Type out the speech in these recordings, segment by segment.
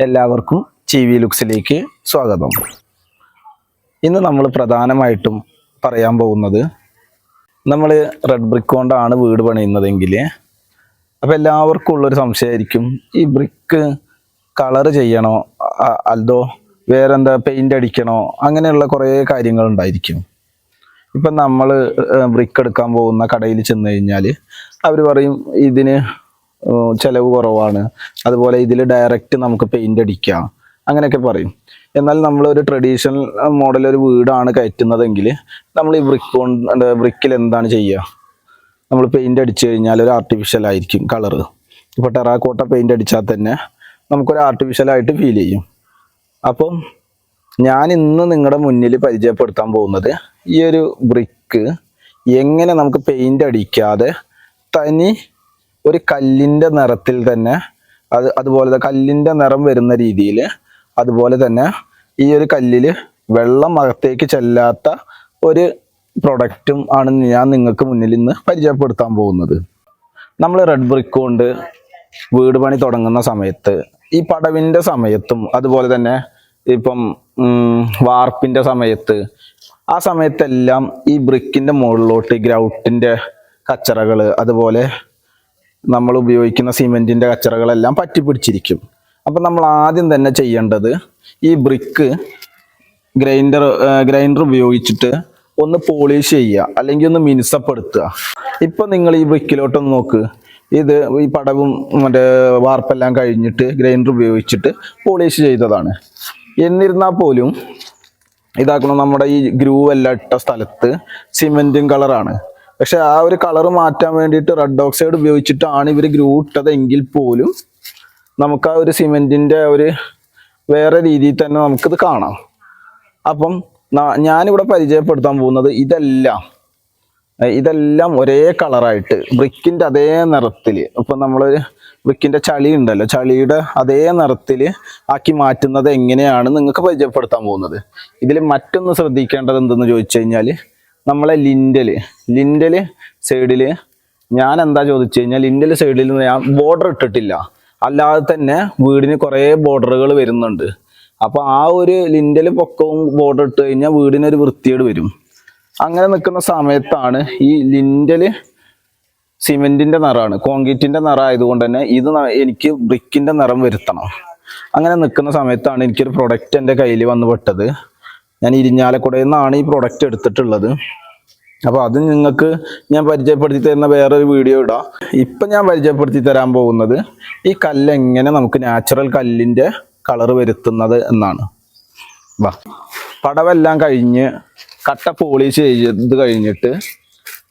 എല്ലാവർക്കും T V ലുക്സിലേക്ക് സ്വാഗതം. ഇന്ന് നമ്മൾ പ്രധാനമായിട്ടും പറയാൻ പോകുന്നത് നമ്മൾ റെഡ് ബ്രിക്ക് കൊണ്ടാണ് വീട് പണിയുന്നതെങ്കിൽ അപ്പോൾ എല്ലാവർക്കും ഉള്ളൊരു സംശയമായിരിക്കും ഈ ബ്രിക്ക് കളർ ചെയ്യണോ അല്ലോ വേറെന്താ പെയിന്റ് അടിക്കണോ അങ്ങനെയുള്ള കുറേ കാര്യങ്ങളുണ്ടായിരിക്കും ഇപ്പം നമ്മൾ ബ്രിക്ക് എടുക്കാൻ പോകുന്ന കടയിൽ ചെന്ന് കഴിഞ്ഞാൽ അവർ പറയും ഇതിന് ചെലവ് കുറവാണ്. അതുപോലെ ഇതിൽ ഡയറക്റ്റ് നമുക്ക് പെയിന്റ് അടിക്കാം. അങ്ങനെയൊക്കെ പറയും. എന്നാൽ നമ്മൾ ഒരു ട്രഡീഷണൽ മോഡൽ ഒരു വീടാണ് കയറ്റുന്നതെങ്കിൽ നമ്മൾ ഈ ബ്രിക്ക് കൊണ്ട് ബ്രിക്കിൽ എന്താണ് ചെയ്യുക നമ്മൾ പെയിന്റ് അടിച്ചു കഴിഞ്ഞാൽ ഒരു ആർട്ടിഫിഷ്യൽ ആയിരിക്കും കളറ് ഇപ്പോൾ ടെറാക്കോട്ട പെയിന്റ് അടിച്ചാൽ തന്നെ നമുക്കൊരു ആർട്ടിഫിഷ്യൽ ആയിട്ട് ഫീൽ ചെയ്യും. അപ്പം ഞാൻ ഇന്ന് നിങ്ങളുടെ മുന്നിൽ പരിചയപ്പെടുത്താൻ പോകുന്നത് ഈ ഒരു ബ്രിക്ക് എങ്ങനെ നമുക്ക് പെയിന്റ് അടിക്കാതെ തനി ഒരു കല്ലിന്റെ നിറത്തിൽ തന്നെ അത് അതുപോലെ കല്ലിന്റെ നിറം വരുന്ന രീതിയിൽ അതുപോലെ തന്നെ ഈ ഒരു കല്ലിൽ വെള്ളം അകത്തേക്ക് ചെല്ലാത്ത ഒരു പ്രൊഡക്റ്റും ആണ് ഞാൻ നിങ്ങൾക്ക് മുന്നിൽ ഇന്ന് പരിചയപ്പെടുത്താൻ പോകുന്നത്. നമ്മൾ റെഡ് ബ്രിക്ക് കൊണ്ട് വീട് പണി തുടങ്ങുന്ന സമയത്ത് ഈ പടവിന്റെ സമയത്തും അതുപോലെ തന്നെ ഇപ്പം വാർപ്പിന്റെ സമയത്ത് ആ സമയത്തെല്ലാം ഈ ബ്രിക്കിന്റെ മുകളിലോട്ട് ഗ്രൗട്ടിന്റെ കച്ചറകൾ അതുപോലെ നമ്മൾ ഉപയോഗിക്കുന്ന സിമെന്റിന്റെ കച്ചറകളെല്ലാം പറ്റിപ്പിടിച്ചിരിക്കും. അപ്പം നമ്മൾ ആദ്യം തന്നെ ചെയ്യേണ്ടത് ഈ ബ്രിക്ക് ഗ്രൈൻഡർ ഗ്രൈൻഡർ ഉപയോഗിച്ചിട്ട് ഒന്ന് പോളിഷ് ചെയ്യുക അല്ലെങ്കിൽ ഒന്ന് മിനുസപ്പെടുത്തുക. ഇപ്പം നിങ്ങൾ ഈ ബ്രിക്കിലോട്ടൊന്ന് നോക്ക്. ഇത് ഈ പടവും മറ്റേ വാർപ്പെല്ലാം കഴിഞ്ഞിട്ട് ഗ്രൈൻഡർ ഉപയോഗിച്ചിട്ട് പോളിഷ് ചെയ്തതാണ്. എന്നിരുന്നാൽ പോലും ഇതാക്കണം നമ്മുടെ ഈ ഗ്രൂവെല്ലാം ഇട്ട സ്ഥലത്ത് സിമെന്റും കളറാണ് പക്ഷെ ആ ഒരു കളർ മാറ്റാൻ വേണ്ടിയിട്ട് റെഡ് ഓക്സൈഡ് ഉപയോഗിച്ചിട്ടാണ് ഇവർ ഗ്രൂ ഇട്ടതെങ്കിൽ പോലും നമുക്ക് ആ ഒരു സിമെന്റിന്റെ ഒരു വേറെ രീതിയിൽ തന്നെ നമുക്കിത് കാണാം. അപ്പം ഞാനിവിടെ പരിചയപ്പെടുത്താൻ പോകുന്നത് ഇതെല്ലാം ഇതെല്ലാം ഒരേ കളറായിട്ട് ബ്രിക്കിന്റെ അതേ നിറത്തിൽ ഇപ്പം നമ്മൾ ബ്രിക്കിന്റെ ചളി ഉണ്ടല്ലോ ചളിയുടെ അതേ നിറത്തിൽ ആക്കി മാറ്റുന്നത് എങ്ങനെയാണ് നിങ്ങൾക്ക് പരിചയപ്പെടുത്താൻ പോകുന്നത്? ഇതിൽ മറ്റൊന്ന് ശ്രദ്ധിക്കേണ്ടത് എന്തെന്ന് ചോദിച്ചു കഴിഞ്ഞാൽ നമ്മളെ ലിൻഡൽ. ലിൻഡൽ സൈഡിൽ ഞാൻ എന്താ ചോദിച്ചു കഴിഞ്ഞാൽ ലിൻഡൽ സൈഡിൽ ഞാൻ ബോർഡർ ഇട്ടിട്ടില്ല. അല്ലാതെ തന്നെ വീടിന് കുറേ ബോർഡറുകൾ വരുന്നുണ്ട്. അപ്പോൾ ആ ഒരു ലിൻഡൽ പൊക്കവും ബോർഡർ ഇട്ട് കഴിഞ്ഞാൽ വീടിനൊരു വൃത്തിയേട് വരും. അങ്ങനെ നിൽക്കുന്ന സമയത്താണ് ഈ ലിൻഡൽ സിമെന്റിന്റെ നിറമാണ്. കോൺക്രീറ്റിന്റെ നിറം ആയതുകൊണ്ട് തന്നെ ഇത് എനിക്ക് ബ്രിക്കിന്റെ നിറം വരുത്തണം. അങ്ങനെ നിൽക്കുന്ന സമയത്താണ് എനിക്കൊരു പ്രൊഡക്റ്റ് എന്റെ കയ്യിൽ വന്ന് പെട്ടത്. ഞാൻ ഇരിഞ്ഞാലക്കുടയിൽ നിന്നാണ് ഈ പ്രൊഡക്റ്റ് എടുത്തിട്ടുള്ളത്. അപ്പോൾ അത് നിങ്ങൾക്ക് ഞാൻ പരിചയപ്പെടുത്തി തരുന്ന വേറൊരു വീഡിയോ ഇടാം. ഇപ്പം ഞാൻ പരിചയപ്പെടുത്തി തരാൻ പോകുന്നത് ഈ കല്ല് എങ്ങനെ നമുക്ക് നാച്ചുറൽ കല്ലിന്റെ കളർ വരുത്തുന്നത് എന്നാണ്. വാ. പടവെല്ലാം കഴിഞ്ഞ് കട്ട പോളിഷ് ചെയ്ത് കഴിഞ്ഞിട്ട്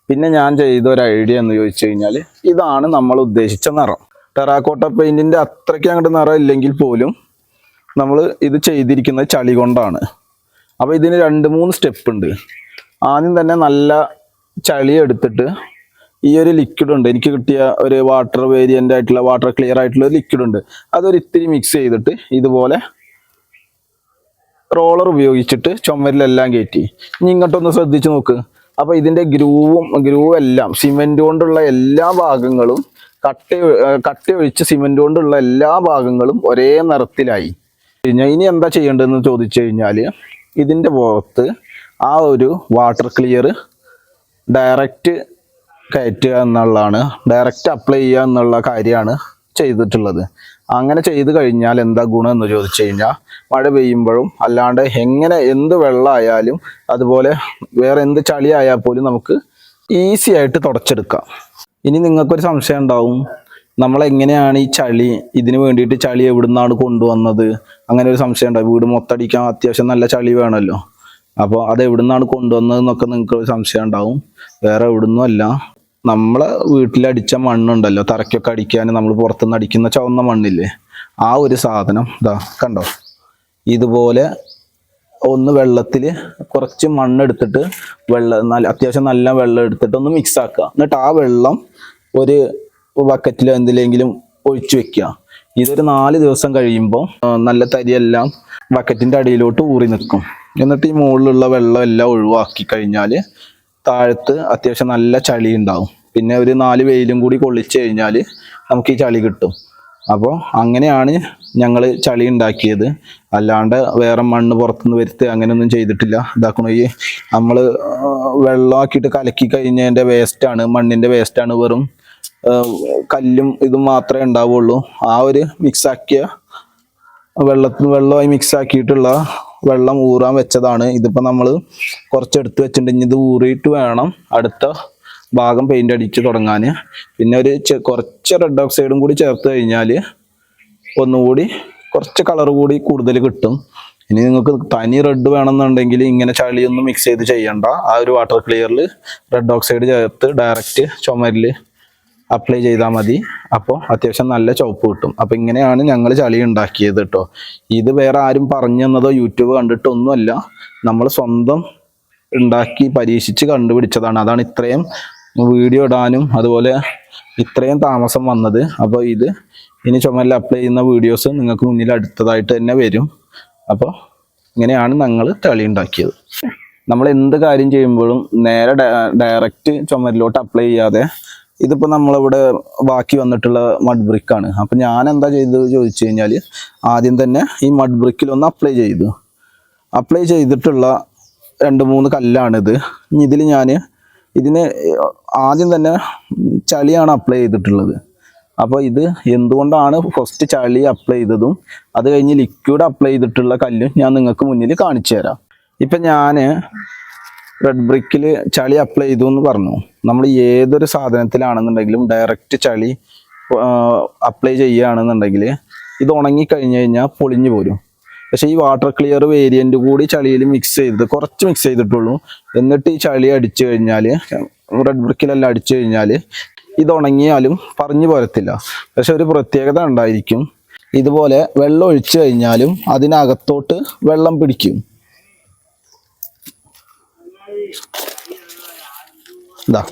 പിന്നെ ഞാൻ ചെയ്ത ഒരു ഐഡിയ എന്ന് ചോദിച്ചു കഴിഞ്ഞാൽ ഇതാണ് നമ്മൾ ഉദ്ദേശിച്ച നിറം. ടെറാക്കോട്ട പെയിന്റിന്റെ അത്രയ്ക്ക് അങ്ങോട്ട് നിറം ഇല്ലെങ്കിൽ പോലും നമ്മൾ ഇത് ചെയ്തിരിക്കുന്നത് ചളി കൊണ്ടാണ്. അപ്പോൾ ഇതിന് രണ്ട് മൂന്ന് സ്റ്റെപ്പ് ഉണ്ട്. ആദ്യം തന്നെ നല്ല ചളി എടുത്തിട്ട് ഈ ഒരു ലിക്വിഡ് ഉണ്ട്. എനിക്ക് കിട്ടിയ ഒരു വാട്ടർ വേരിയന്റ് ആയിട്ടുള്ള വാട്ടർ ക്ലിയർ ആയിട്ടുള്ള ഒരു ലിക്വിഡ് ഉണ്ട്. അതൊരു ഇത്തിരി മിക്സ് ചെയ്തിട്ട് ഇതുപോലെ റോളർ ഉപയോഗിച്ചിട്ട് ചുമരിലെല്ലാം കയറ്റി. ഇനി ഇങ്ങോട്ടൊന്ന് ശ്രദ്ധിച്ച് നോക്ക്. അപ്പോൾ ഇതിന്റെ ഗ്രൂവും ഗ്രൂവ് എല്ലാം സിമെന്റ് കൊണ്ടുള്ള എല്ലാ ഭാഗങ്ങളും കട്ടി കട്ടി ഒഴിച്ച് സിമെന്റ് കൊണ്ടുള്ള എല്ലാ ഭാഗങ്ങളും ഒരേ നിറത്തിലായി. കഴിഞ്ഞാൽ ഇനി എന്താ ചെയ്യേണ്ടതെന്ന് ചോദിച്ചു കഴിഞ്ഞാൽ ഇതിന്റെ പുറത്ത് ആ ഒരു വാട്ടർ ക്ലിയർ ഡയറക്റ്റ് കയറ്റുക എന്നുള്ളതാണ്. ഡയറക്റ്റ് അപ്ലൈ ചെയ്യുക എന്നുള്ള കാര്യമാണ് ചെയ്തിട്ടുള്ളത്. അങ്ങനെ ചെയ്തു കഴിഞ്ഞാൽ എന്താ ഗുണം എന്ന് ചോദിച്ചു കഴിഞ്ഞാൽ മഴ പെയ്യുമ്പോഴും അല്ലാണ്ട് എങ്ങനെ എന്ത് വെള്ളമായാലും അതുപോലെ വേറെ എന്ത് ചളി ആയാൽ പോലും നമുക്ക് ഈസി ആയിട്ട് തുടച്ചെടുക്കാം. ഇനി നിങ്ങൾക്കൊരു സംശയം ഉണ്ടാവും. നമ്മൾ എങ്ങനെയാണ് ഈ ചളി ഇതിന് വേണ്ടിയിട്ട് ചളി എവിടുന്നാണ് കൊണ്ടുവന്നത്? അങ്ങനെ ഒരു സംശയം ഉണ്ടാവും വീട് മൊത്തടിക്കാൻ അത്യാവശ്യം നല്ല ചളി വേണമല്ലോ. അപ്പോൾ അത് എവിടുന്നാണ് കൊണ്ടുവന്നത് എന്നൊക്കെ നിങ്ങൾക്ക് ഒരു സംശയം ഉണ്ടാവും. വേറെ എവിടുന്നും അല്ല. നമ്മളെ വീട്ടിലടിച്ച മണ്ണുണ്ടല്ലോ. തറയ്ക്കൊക്കെ അടിക്കാൻ നമ്മൾ പുറത്തുനിന്ന് അടിക്കുന്ന ചുവന്ന മണ്ണില്ലേ? ആ ഒരു സാധനം ഇതാ കണ്ടോ? ഇതുപോലെ ഒന്ന് വെള്ളത്തിൽ കുറച്ച് മണ്ണെടുത്തിട്ട് വെള്ളം നല്ല അത്യാവശ്യം നല്ല വെള്ളം എടുത്തിട്ട് ഒന്ന് മിക്സ് ആക്കുക. എന്നിട്ട് ആ വെള്ളം ഒരു ബക്കറ്റിലോ എന്തിലെങ്കിലും ഒഴിച്ചു വെക്കുക. ഇതൊരു നാല് ദിവസം കഴിയുമ്പോൾ നല്ല തരിയെല്ലാം ബക്കറ്റിന്റെ അടിയിലോട്ട് ഊറി നിൽക്കും. എന്നിട്ട് ഈ മുകളിലുള്ള വെള്ളം എല്ലാം ഒഴിവാക്കി കഴിഞ്ഞാൽ താഴത്ത് അത്യാവശ്യം നല്ല ചളി ഉണ്ടാവും. പിന്നെ ഒരു നാല് വെയിലും കൂടി കൊള്ളിച്ചു കഴിഞ്ഞാൽ നമുക്ക് ഈ ചളി കിട്ടും. അപ്പോൾ അങ്ങനെയാണ് ഞങ്ങൾ ചളി ഉണ്ടാക്കിയത്. അല്ലാണ്ട് വേറെ മണ്ണ് പുറത്തുനിന്ന് വരുത്തുക അങ്ങനെയൊന്നും ചെയ്തിട്ടില്ല. ഇതാക്കണ ഈ നമ്മൾ വെള്ളമാക്കിയിട്ട് കലക്കി കഴിഞ്ഞതിന്റെ വേസ്റ്റാണ് മണ്ണിന്റെ വേസ്റ്റാണ് വെറും കല്ലും ഇതും മാത്രമേ ഉണ്ടാവുള്ളൂ. ആ ഒരു മിക്സ് ആക്കിയ വെള്ളമായി മിക്സ് ആക്കിയിട്ടുള്ള വെള്ളം ഊറാൻ വെച്ചതാണ്. ഇതിപ്പോൾ നമ്മൾ കുറച്ചെടുത്ത് എടുത്ത് വെച്ചിട്ടുണ്ടെങ്കിൽ ഇത് ഊറിയിട്ട് വേണം അടുത്ത ഭാഗം പെയിന്റ് അടിച്ച് തുടങ്ങാൻ പിന്നെ ഒരു കുറച്ച് റെഡ് ഓക്സൈഡും കൂടി ചേർത്ത് കഴിഞ്ഞാൽ ഒന്നുകൂടി കുറച്ച് കളർ കൂടി കൂടുതൽ കിട്ടും. ഇനി നിങ്ങൾക്ക് തനി റെഡ് വേണമെന്നുണ്ടെങ്കിൽ ഇങ്ങനെ ചളിയൊന്നും മിക്സ് ചെയ്ത് ചെയ്യണ്ട. ആ ഒരു വാട്ടർ ക്ലിയറിൽ റെഡ് ഓക്സൈഡ് ചേർത്ത് ഡയറക്റ്റ് ചുമരിൽ അപ്ലൈ ചെയ്താൽ മതി. അപ്പോൾ അത്യാവശ്യം നല്ല ചുവപ്പ് കിട്ടും. അപ്പോൾ ഇങ്ങനെയാണ് ഞങ്ങൾ ചളി ഉണ്ടാക്കിയത് കേട്ടോ ഇത് വേറെ ആരും പറഞ്ഞു തന്നതോ യൂട്യൂബ് കണ്ടിട്ടൊന്നുമല്ല. നമ്മൾ സ്വന്തം ഉണ്ടാക്കി പരീക്ഷിച്ച് കണ്ടുപിടിച്ചതാണ്. അതാണ് ഇത്രയും വീഡിയോ ഇടാനും അതുപോലെ ഇത്രയും താമസം വന്നത്. അപ്പോൾ ഇത് ഇനി ചുമരിൽ അപ്ലൈ ചെയ്യുന്ന വീഡിയോസ് നിങ്ങൾക്ക് മുന്നിൽ അടുത്തതായിട്ട് തന്നെ വരും. അപ്പോൾ ഇങ്ങനെയാണ് ഞങ്ങൾ തളി ഉണ്ടാക്കിയത്. നമ്മൾ എന്ത് കാര്യം ചെയ്യുമ്പോഴും നേരെ ഡയറക്റ്റ് ചുമരിലോട്ട് അപ്ലൈ ചെയ്യാതെ ഇതിപ്പോൾ നമ്മളിവിടെ ബാക്കി വന്നിട്ടുള്ള മഡ് ബ്രിക്കാണ് അപ്പം ഞാൻ എന്താ ചെയ്തത് ചോദിച്ചു കഴിഞ്ഞാൽ ആദ്യം തന്നെ ഈ മഡ് ബ്രിക്കിൽ ഒന്ന് അപ്ലൈ ചെയ്തു. അപ്ലൈ ചെയ്തിട്ടുള്ള രണ്ട് മൂന്ന് കല്ലാണിത്. ഇതിൽ ഞാൻ ഇതിന് ആദ്യം തന്നെ ചളിയാണ് അപ്ലൈ ചെയ്തിട്ടുള്ളത്. അപ്പോൾ ഇത് എന്തുകൊണ്ടാണ് ഫസ്റ്റ് ചളി അപ്ലൈ ചെയ്തതും അത് കഴിഞ്ഞ് ലിക്വിഡ് അപ്ലൈ ചെയ്തിട്ടുള്ള കല്ലും ഞാൻ നിങ്ങൾക്ക് മുന്നിൽ കാണിച്ചു തരാം. ഇപ്പം ഞാൻ റെഡ് ബ്രിക്കിൽ ചളി അപ്ലൈ ചെയ്തു എന്ന് പറഞ്ഞു. നമ്മൾ ഏതൊരു സാധനത്തിലാണെന്നുണ്ടെങ്കിലും ഡയറക്റ്റ് ചളി അപ്ലൈ ചെയ്യുകയാണെന്നുണ്ടെങ്കിൽ ഇത് ഉണങ്ങി കഴിഞ്ഞ് കഴിഞ്ഞാൽ പൊളിഞ്ഞു പോരും. പക്ഷേ ഈ വാട്ടർ ക്ലിയർ വേരിയന്റ് കൂടി ചളിയിൽ മിക്സ് ചെയ്ത് കുറച്ച് മിക്സ് ചെയ്തിട്ടുള്ളൂ. എന്നിട്ട് ഈ ചളി അടിച്ചു കഴിഞ്ഞാൽ റെഡ് ബ്രിക്കിലെല്ലാം അടിച്ചു കഴിഞ്ഞാൽ ഇത് ഉണങ്ങിയാലും പറഞ്ഞു പോരത്തില്ല. പക്ഷെ ഒരു പ്രത്യേകത ഉണ്ടായിരിക്കും. ഇതുപോലെ വെള്ളം ഒഴിച്ചു കഴിഞ്ഞാലും അതിനകത്തോട്ട് വെള്ളം പിടിക്കും. ഇതാ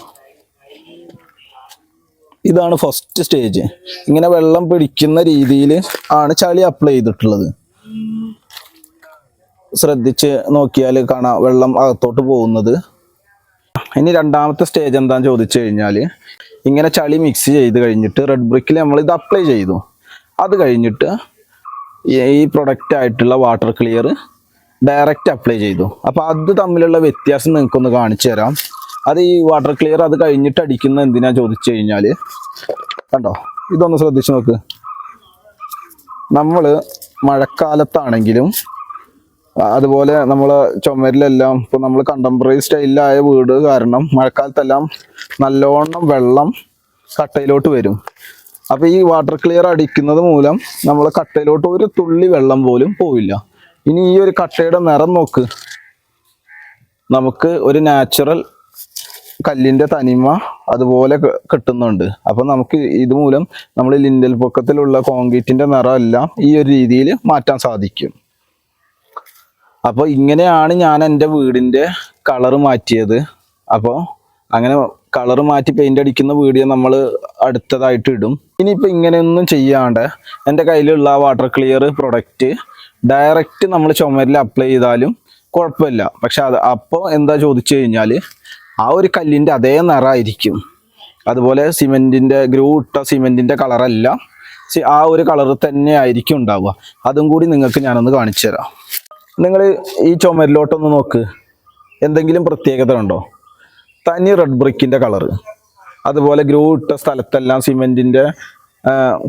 ഇതാണ് ഫസ്റ്റ് സ്റ്റേജ് ഇങ്ങനെ വെള്ളം പിടിക്കുന്ന രീതിയിൽ ആണ് ചളി അപ്ലൈ ചെയ്തിട്ടുള്ളത്. ശ്രദ്ധിച്ച് നോക്കിയാൽ കാണാം വെള്ളം അകത്തോട്ട് പോകുന്നത്. ഇനി രണ്ടാമത്തെ സ്റ്റേജ് എന്താന്ന് ചോദിച്ചു കഴിഞ്ഞാൽ ഇങ്ങനെ ചളി മിക്സ് ചെയ്ത് കഴിഞ്ഞിട്ട് റെഡ് ബ്രിക്കിൽ നമ്മൾ ഇത് അപ്ലൈ ചെയ്തു. അത് കഴിഞ്ഞിട്ട് ഈ പ്രൊഡക്റ്റ് ആയിട്ടുള്ള വാട്ടർ ക്ലിയർ ഡയറക്റ്റ് അപ്ലൈ ചെയ്തു. അപ്പോൾ അത് തമ്മിലുള്ള വ്യത്യാസം നിങ്ങൾക്കൊന്ന് കാണിച്ചു തരാം. അത് ഈ വാട്ടർ ക്ലിയർ അത് കഴിഞ്ഞിട്ട് അടിക്കുന്ന എന്തിനാ ചോദിച്ചു കഴിഞ്ഞാൽ കണ്ടോ? ഇതൊന്ന് ശ്രദ്ധിച്ച് നോക്ക്. നമ്മൾ മഴക്കാലത്താണെങ്കിലും അതുപോലെ നമ്മൾ ചുമരിലെല്ലാം ഇപ്പോൾ നമ്മൾ കണ്ടംപററി സ്റ്റൈലിലായ വീട് കാരണം മഴക്കാലത്തെല്ലാം നല്ലോണം വെള്ളം കട്ടയിലോട്ട് വരും. അപ്പോൾ ഈ വാട്ടർ ക്ലിയർ അടിക്കുന്നത് മൂലം നമ്മൾ കട്ടയിലോട്ട് ഒരു തുള്ളി വെള്ളം പോലും പോവില്ല. ഇനി ഈ ഒരു കട്ടയുടെ നിറം നോക്ക്. നമുക്ക് ഒരു നാച്ചുറൽ കല്ലിന്റെ തനിമ അതുപോലെ കിട്ടുന്നുണ്ട്. അപ്പം നമുക്ക് ഇതുമൂലം നമ്മൾ ലിൻഡൽ പൊക്കത്തിലുള്ള കോൺക്രീറ്റിന്റെ നിറം എല്ലാം ഈ ഒരു രീതിയിൽ മാറ്റാൻ സാധിക്കും. അപ്പോൾ ഇങ്ങനെയാണ് ഞാൻ എന്റെ വീടിന്റെ കളറ് മാറ്റിയത്. അപ്പോൾ അങ്ങനെ കളർ മാറ്റി പെയിന്റ് അടിക്കുന്ന വീഡിയോ നമ്മൾ അടുത്തതായിട്ട് ഇടും. ഇനിയിപ്പോൾ ഇങ്ങനെയൊന്നും ചെയ്യാണ്ട് എന്റെ കയ്യിലുള്ള വാട്ടർ ക്ലിയർ പ്രൊഡക്റ്റ് ഡയറക്റ്റ് നമ്മൾ ചുമരിൽ അപ്ലൈ ചെയ്താലും കുഴപ്പമില്ല. പക്ഷെ അത് അപ്പോൾ എന്താ ചോദിച്ചു കഴിഞ്ഞാൽ ആ ഒരു കല്ലിന്റെ അതേ നിറമായിരിക്കും. അതുപോലെ സിമെന്റിന്റെ ഗ്രൂ ഇട്ട സിമെന്റിന്റെ കളറല്ല ആ ഒരു കളർ തന്നെ ആയിരിക്കും ഉണ്ടാവുക. അതും കൂടി നിങ്ങൾക്ക് ഞാനൊന്ന് കാണിച്ചു തരാം. നിങ്ങൾ ഈ ചുമരിലോട്ടൊന്ന് നോക്ക്. എന്തെങ്കിലും പ്രത്യേകത ഉണ്ടോ? തനി റെഡ് ബ്രിക്കിന്റെ കളറ് അതുപോലെ ഗ്രൂ ഇട്ട സ്ഥലത്തെല്ലാം ആ,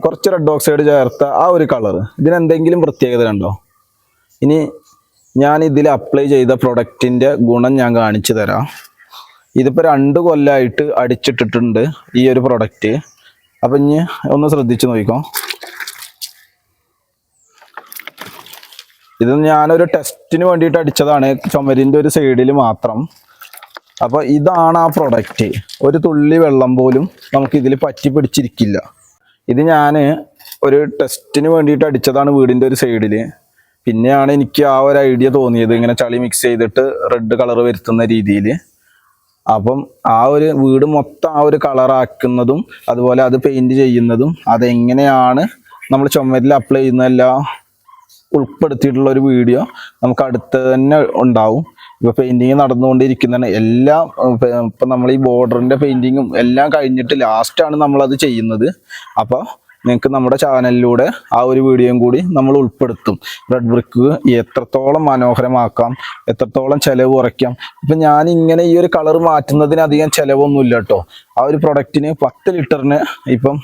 കുറച്ച് റെഡ് ഓക്സൈഡ് ചേർത്ത ആ ഒരു കളർ ഇതിനെന്തെങ്കിലും പ്രത്യേകത ഉണ്ടോ? ഇനി ഞാൻ ഇതിൽ അപ്ലൈ ചെയ്ത പ്രൊഡക്റ്റിന്റെ ഗുണം ഞാൻ കാണിച്ചു തരാം. ഇതിപ്പോൾ രണ്ട് കൊല്ലമായിട്ട് അടിച്ചിട്ടിട്ടുണ്ട് ഈ ഒരു പ്രൊഡക്റ്റ് അപ്പം ഇനി ഒന്ന് ശ്രദ്ധിച്ചു നോക്കിക്കോ. ഇത് ഞാനൊരു ടെസ്റ്റിന് വേണ്ടിയിട്ട് അടിച്ചതാണ്. ചുമരിന്റെ ഒരു സൈഡിൽ മാത്രം. അപ്പോൾ ഇതാണ് ആ പ്രൊഡക്റ്റ് ഒരു തുള്ളി വെള്ളം പോലും നമുക്ക് ഇതിൽ പറ്റി പിടിച്ചിരിക്കില്ല ഇത് ഞാൻ ഒരു ടെസ്റ്റിന് വേണ്ടിയിട്ട് അടിച്ചതാണ് വീടിന്റെ ഒരു സൈഡിൽ പിന്നെയാണ് എനിക്ക് ആ ഒരു ഐഡിയ തോന്നിയത് ഇങ്ങനെ ചളി മിക്സ് ചെയ്തിട്ട് റെഡ് കളർ വരുത്തുന്ന രീതിയിൽ അപ്പം ആ ഒരു വീട് മൊത്തം ആ ഒരു കളറാക്കുന്നതും അതുപോലെ അത് പെയിന്റ് ചെയ്യുന്നതും അതെങ്ങനെയാണ് നമ്മൾ ചുമരിൽ അപ്ലൈ ചെയ്യുന്നതെല്ലാം ഉൾപ്പെടുത്തിയിട്ടുള്ള ഒരു വീഡിയോ നമുക്ക് അടുത്ത് തന്നെ ഉണ്ടാവും. ഇപ്പൊ പെയിന്റിങ് നടന്നുകൊണ്ടിരിക്കുന്നതാണ്. എല്ലാം ഇപ്പൊ- നമ്മൾ ഈ ബോർഡറിന്റെ പെയിന്റിങ്ങും എല്ലാം കഴിഞ്ഞിട്ട് ലാസ്റ്റ് ആണ് നമ്മൾ അത് ചെയ്യുന്നത്. അപ്പൊ നിങ്ങൾക്ക് നമ്മുടെ ചാനലിലൂടെ ആ ഒരു വീഡിയോയും കൂടി നമ്മൾ ഉൾപ്പെടുത്തും. റെഡ് ബ്രിക്ക് എത്രത്തോളം മനോഹരമാക്കാം എത്രത്തോളം ചെലവ് കുറയ്ക്കാം. ഇപ്പം ഞാൻ ഇങ്ങനെ ഈ ഒരു കളർ മാറ്റുന്നതിന് അധികം ചെലവൊന്നുമില്ല കേട്ടോ. ആ ഒരു പ്രൊഡക്റ്റിന് പത്ത് ലിറ്ററിന് ഇപ്പം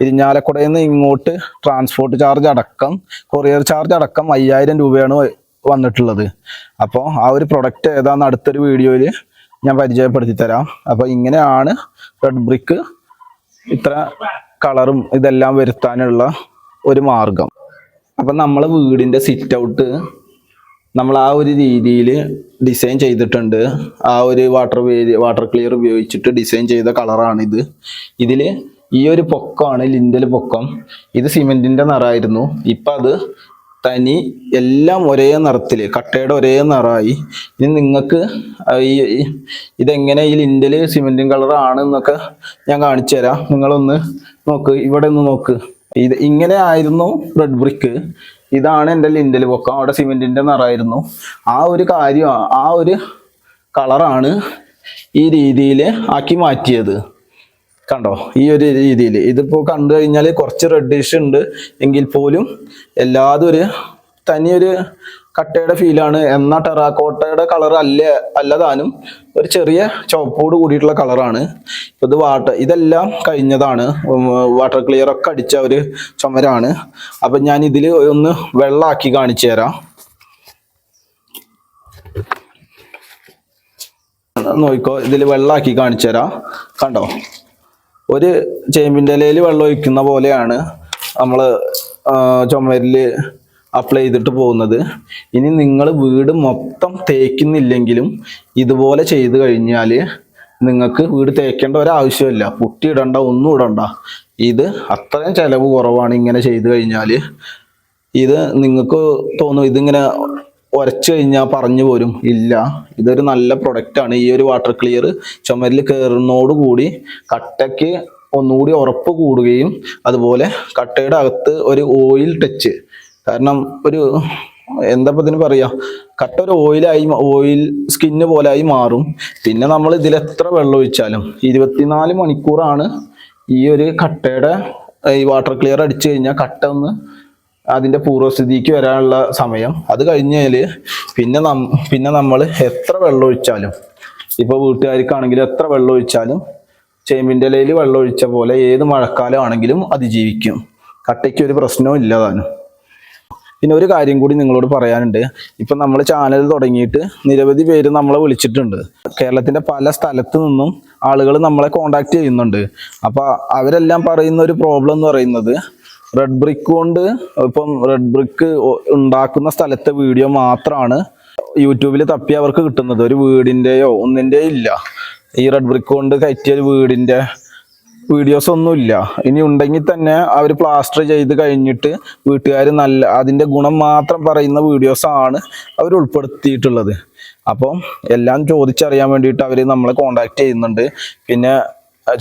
ഇരിഞ്ഞാലക്കുടയിൽ നിന്ന് ഇങ്ങോട്ട് ട്രാൻസ്പോർട്ട് ചാർജ് അടക്കം കൊറിയർ ചാർജ് അടക്കം അയ്യായിരം രൂപയാണ് വന്നിട്ടുള്ളത്. അപ്പോൾ ആ ഒരു പ്രൊഡക്റ്റ് ഏതാണെന്ന് അടുത്തൊരു വീഡിയോയിൽ ഞാൻ പരിചയപ്പെടുത്തി തരാം. അപ്പോൾ ഇങ്ങനെയാണ് റെഡ് ബ്രിക്ക് ഇത്ര കളറും ഇതെല്ലാം വരുത്താനുള്ള ഒരു മാർഗം. അപ്പം നമ്മൾ വീടിന്റെ സിറ്റ് ഔട്ട് നമ്മൾ ആ ഒരു രീതിയിൽ ഡിസൈൻ ചെയ്തിട്ടുണ്ട്. ആ ഒരു വാട്ടർ വാട്ടർ ക്ലിയർ ഉപയോഗിച്ചിട്ട് ഡിസൈൻ ചെയ്ത കളറാണിത് ഇതിൽ ഈ ഒരു പൊക്കമാണ് ലിൻഡൽ പൊക്കം. ഇത് സിമെന്റിന്റെ നിറമായിരുന്നു. ഇപ്പം അത് തനി എല്ലാം ഒരേ നിറത്തിൽ കട്ടയുടെ ഒരേ നിറമായി ഇനി നിങ്ങൾക്ക് ഈ ഇതെങ്ങനെ ഈ ലിൻഡിൽ സിമെന്റും കളറാണ് എന്നൊക്കെ ഞാൻ കാണിച്ചു തരാം. നിങ്ങളൊന്ന് നോക്ക് ഇവിടെ ഒന്ന് നോക്ക്. ഇത് ഇങ്ങനെ ആയിരുന്നു റെഡ് ബ്രിക്ക്. ഇതാണ് എന്റെ ലിൻഡൽ പൊക്കം. അവിടെ സിമെന്റിന്റെ നിറമായിരുന്നു ആ ഒരു കാര്യം ആ ഒരു കളറാണ് ഈ രീതിയിൽ ആക്കി മാറ്റിയത്. കണ്ടോ? ഈ ഒരു രീതിയിൽ ഇതിപ്പോൾ കണ്ടു കഴിഞ്ഞാൽ കുറച്ച് റെഡിഷ് ഉണ്ട്. എങ്കിൽ പോലും എല്ലാതും ഒരു തനിയൊരു കട്ടയുടെ ഫീലാണ് എന്നാൽ ടെറാക്കോട്ടയുടെ കളർ അല്ല അല്ലതാനും ഒരു ചെറിയ ചുവപ്പോട് കൂടിയിട്ടുള്ള കളറാണ് ഇത് വാട്ടർ ഇതെല്ലാം കഴിഞ്ഞതാണ്. വാട്ടർ ക്ലിയർ ഒക്കെ അടിച്ച ഒരു ചുമരാണ്. അപ്പം ഞാൻ ഇതിൽ ഒന്ന് വെള്ളമാക്കി കാണിച്ചു തരാം. നോക്കിക്കോ ഇതിൽ വെള്ളമാക്കി കാണിച്ചു തരാം. കണ്ടോ? ഒരു ചേമ്പിന്റെ ഇലയിൽ വെള്ളം ഒഴിക്കുന്ന പോലെയാണ് നമ്മൾ ചുമരിൽ അപ്ലൈ ചെയ്തിട്ട് പോകുന്നത്. ഇനി നിങ്ങൾ വീട് മൊത്തം തേക്കുന്നില്ലെങ്കിലും ഇതുപോലെ ചെയ്ത് കഴിഞ്ഞാൽ നിങ്ങൾക്ക് വീട് തേക്കേണ്ട ഒരാവശ്യമില്ല. പുട്ടി ഇടണ്ട ഒന്നും ഇടണ്ട. ഇത് അത്രയും ചിലവ് കുറവാണ് ഇങ്ങനെ ചെയ്ത് കഴിഞ്ഞാൽ ഇത് നിങ്ങൾക്ക് തോന്നും ഇതിങ്ങനെ ഉരച്ചു കഴിഞ്ഞാൽ പറഞ്ഞു പോരും. ഇല്ല ഇതൊരു നല്ല പ്രൊഡക്റ്റ് ആണ്. ഈ ഒരു വാട്ടർ ക്ലിയർ ചുമരിൽ കയറുന്നതോടുകൂടി കട്ടയ്ക്ക് ഒന്നുകൂടി ഉറപ്പ് കൂടുകയും അതുപോലെ കട്ടയുടെ അകത്ത് ഒരു ഓയിൽ ടച്ച് കാരണം ഒരു എന്താ ഇതിന് പറയാ? കട്ട ഒരു ഓയിലായി ഓയിൽ സ്കിന്ന് പോലായി മാറും. പിന്നെ നമ്മൾ ഇതിൽ എത്ര വെള്ളം ഒഴിച്ചാലും. ഇരുപത്തിനാല് മണിക്കൂറാണ് ഈ ഒരു കട്ടയുടെ ഈ വാട്ടർ ക്ലിയർ അടിച്ചു കഴിഞ്ഞാൽ കട്ട ഒന്ന് അതിന്റെ പൂർവസ്ഥിതിക്ക് വരാനുള്ള സമയം. അത് കഴിഞ്ഞാൽ പിന്നെ നം പിന്നെ നമ്മൾ എത്ര വെള്ളം ഒഴിച്ചാലും ഇപ്പൊ വീട്ടുകാർക്കാണെങ്കിലും എത്ര വെള്ളം ഒഴിച്ചാലും ചേമ്പിന്റെ ഇലയിൽ വെള്ളം ഒഴിച്ച പോലെ ഏത് മഴക്കാലം ആണെങ്കിലും അതിജീവിക്കും. കട്ടയ്ക്ക് ഒരു പ്രശ്നവും ഇല്ലതാനും പിന്നെ ഒരു കാര്യം കൂടി നിങ്ങളോട് പറയാനുണ്ട്. ഇപ്പം നമ്മൾ ചാനൽ തുടങ്ങിയിട്ട് നിരവധി പേര് നമ്മളെ വിളിച്ചിട്ടുണ്ട്. കേരളത്തിന്റെ പല സ്ഥലത്തു നിന്നും ആളുകൾ നമ്മളെ കോണ്ടാക്ട് ചെയ്യുന്നുണ്ട്. അപ്പോൾ അവരെല്ലാം പറയുന്ന ഒരു പ്രോബ്ലം എന്ന് പറയുന്നത് റെഡ് ബ്രിക്ക് കൊണ്ട് ഇപ്പം റെഡ് ബ്രിക്ക് ഉണ്ടാക്കുന്ന സ്ഥലത്തെ വീഡിയോ മാത്രമാണ് യൂട്യൂബിൽ തപ്പി അവർക്ക് കിട്ടുന്നത്. ഒരു വീടിന്റെയോ ഒന്നിന്റെയോ ഇല്ല. ഈ റെഡ് ബ്രിക്ക് കൊണ്ട് കയറ്റിയ ഒരു വീടിന്റെ വീഡിയോസ് ഒന്നുമില്ല ഇനി ഉണ്ടെങ്കിൽ തന്നെ അവർ പ്ലാസ്റ്റർ ചെയ്ത് കഴിഞ്ഞിട്ട് വീട്ടുകാർ നല്ല അതിന്റെ ഗുണം മാത്രം പറയുന്ന വീഡിയോസാണ് അവർ ഉൾപ്പെടുത്തിയിട്ടുള്ളത്. അപ്പം എല്ലാം ചോദിച്ചറിയാൻ വേണ്ടിയിട്ട് അവർ നമ്മളെ കോണ്ടാക്ട് ചെയ്യുന്നുണ്ട്. പിന്നെ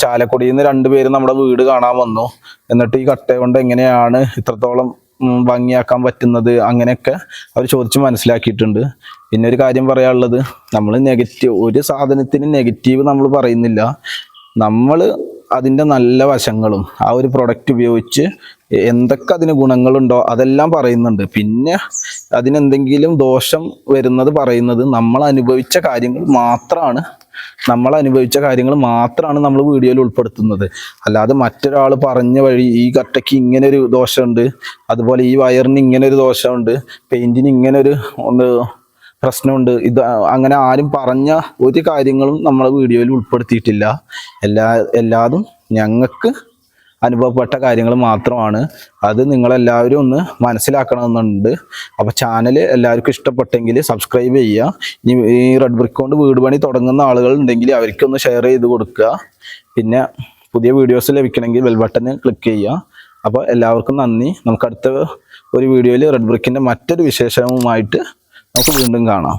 ചാലക്കുടിയിൽ നിന്ന് രണ്ടുപേര് നമ്മുടെ വീട് കാണാൻ വന്നു. എന്നിട്ട് ഈ കട്ട കൊണ്ട് എങ്ങനെയാണ് ഇത്രത്തോളം ഭംഗിയാക്കാൻ പറ്റുന്നത് അങ്ങനെയൊക്കെ അവർ ചോദിച്ച് മനസ്സിലാക്കിയിട്ടുണ്ട്. പിന്നെ ഒരു കാര്യം പറയാനുള്ളത് നമ്മൾ നെഗറ്റീവ് ഒരു സാധനത്തിന് നെഗറ്റീവ് നമ്മൾ പറയുന്നില്ല. നമ്മൾ അതിന്റെ നല്ല വശങ്ങളും ആ ഒരു പ്രൊഡക്റ്റ് ഉപയോഗിച്ച് എന്തൊക്കെ അതിന് ഗുണങ്ങളുണ്ടോ അതെല്ലാം പറയുന്നുണ്ട്. പിന്നെ അതിനെന്തെങ്കിലും ദോഷം വരുന്നത് പറയുന്നത് നമ്മൾ അനുഭവിച്ച കാര്യങ്ങൾ മാത്രമാണ് നമ്മൾ അനുഭവിച്ച കാര്യങ്ങൾ മാത്രമാണ് നമ്മൾ വീഡിയോയിൽ ഉൾപ്പെടുത്തുന്നത്. അല്ലാതെ മറ്റൊരാൾ പറഞ്ഞ വഴി ഈ കട്ടയ്ക്ക് ഇങ്ങനെ ഒരു ദോഷമുണ്ട് അതുപോലെ ഈ വയറിന് ഇങ്ങനെ ഒരു ദോഷമുണ്ട് പെയിന്റിന് ഇങ്ങനെ ഒരു ഒന്ന് പ്രശ്നമുണ്ട് ഇത് അങ്ങനെ ആരും പറഞ്ഞ ഒരു കാര്യങ്ങളും നമ്മൾ വീഡിയോയിൽ ഉൾപ്പെടുത്തിയിട്ടില്ല. എല്ലാ എല്ലാതും ഞങ്ങൾക്ക് അനുഭവപ്പെട്ട കാര്യങ്ങൾ മാത്രമാണ്. അത് നിങ്ങളെല്ലാവരും ഒന്ന് മനസ്സിലാക്കണമെന്നുണ്ട്. അപ്പോൾ ചാനൽ എല്ലാവർക്കും ഇഷ്ടപ്പെട്ടെങ്കിൽ സബ്സ്ക്രൈബ് ചെയ്യുക. ഇനി ഈ റെഡ് ബ്രിക്ക് കൊണ്ട് വീട് പണി തുടങ്ങുന്ന ആളുകൾ ഉണ്ടെങ്കിൽ അവർക്കൊന്ന് ഷെയർ ചെയ്ത് കൊടുക്കുക. പിന്നെ പുതിയ വീഡിയോസ് ലഭിക്കണമെങ്കിൽ ബെൽ ബട്ടൺ ക്ലിക്ക് ചെയ്യുക. അപ്പോൾ എല്ലാവർക്കും നന്ദി. നമുക്ക് അടുത്ത ഒരു വീഡിയോയിൽ റെഡ് ബ്രിക്കിന്റെ മറ്റൊരു വിശേഷവുമായിട്ട് നമുക്ക് വീണ്ടും കാണാം.